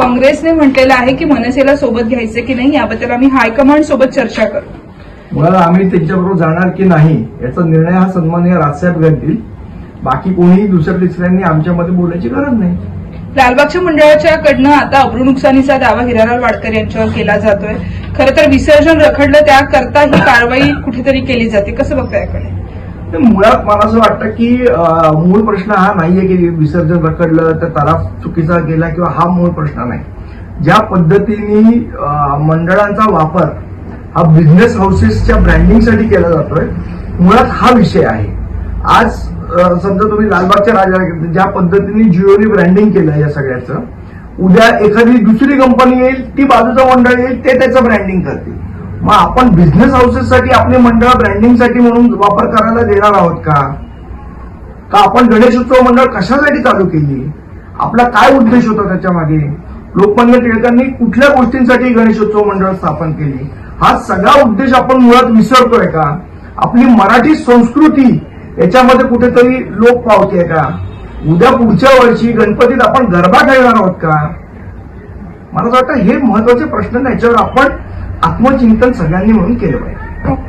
काँग्रेसने म्हटलेलं आहे की मनसेला सोबत घ्यायचं की नाही याबद्दल आम्ही हायकमांड सोबत चर्चा करू. मुळात आम्ही त्यांच्याबरोबर जाणार की नाही याचा निर्णय हा सन्माननीय राजसाहेब घेतील. बाकी कोणीही दुसऱ्या तिसऱ्यांनी आमच्यामध्ये बोलायची गरज नाही. लालबागच्या मंडळाच्या कडनं आता अब्रू नुकसानीचा दावा हिरालाल वाडकर यांच्यावर केला जातोय. खरं तर विसर्जन रखडलं त्याकरता ही कारवाई कुठेतरी केली जाते. कसं बघता याकडे? मुळात मला असं वाटतं की मूळ प्रश्न हा नाहीये की विसर्जन रखडलं तर तलाफ चुकीचा गेला किंवा हा मूळ प्रश्न नाही. ज्या पद्धतीने मंडळांचा वापर हा बिझनेस हाऊसेसच्या ब्रँडिंगसाठी केला जातोय मुळात हा विषय आहे. आज समजा तुम्ही लालबागच्या राजा ज्या पद्धतीने जिओने ब्रँडिंग केलं या सगळ्याचं उद्या एखादी दुसरी कंपनी येईल ती बाजूचं मंडळ येईल ते त्याचं ब्रँडिंग करतील. मग आपण बिझनेस हाऊसेससाठी आपले मंडळ ब्रँडिंगसाठी म्हणून वापर करायला देणार आहोत का? का आपण गणेशोत्सव मंडळ कशासाठी चालू केली? आपला काय उद्देश होता त्याच्यामागे? लोकमान्य टिळकांनी कुठल्या गोष्टींसाठी गणेशोत्सव मंडळ स्थापन केली? हा सगळा उद्देश आपण मुळात विसरतोय का? आपली मराठी संस्कृती याच्यामध्ये कुठेतरी लोक पावते का? उद्या पुढच्या वर्षी गणपतीत आपण गरबा खेळणार आहोत का? मला असं वाटतं हे महत्त्वाचे प्रश्न नाही. याच्यावर आपण आत्मचिंतन सगळ्यांनी म्हणून केलं पाहिजे. ओके.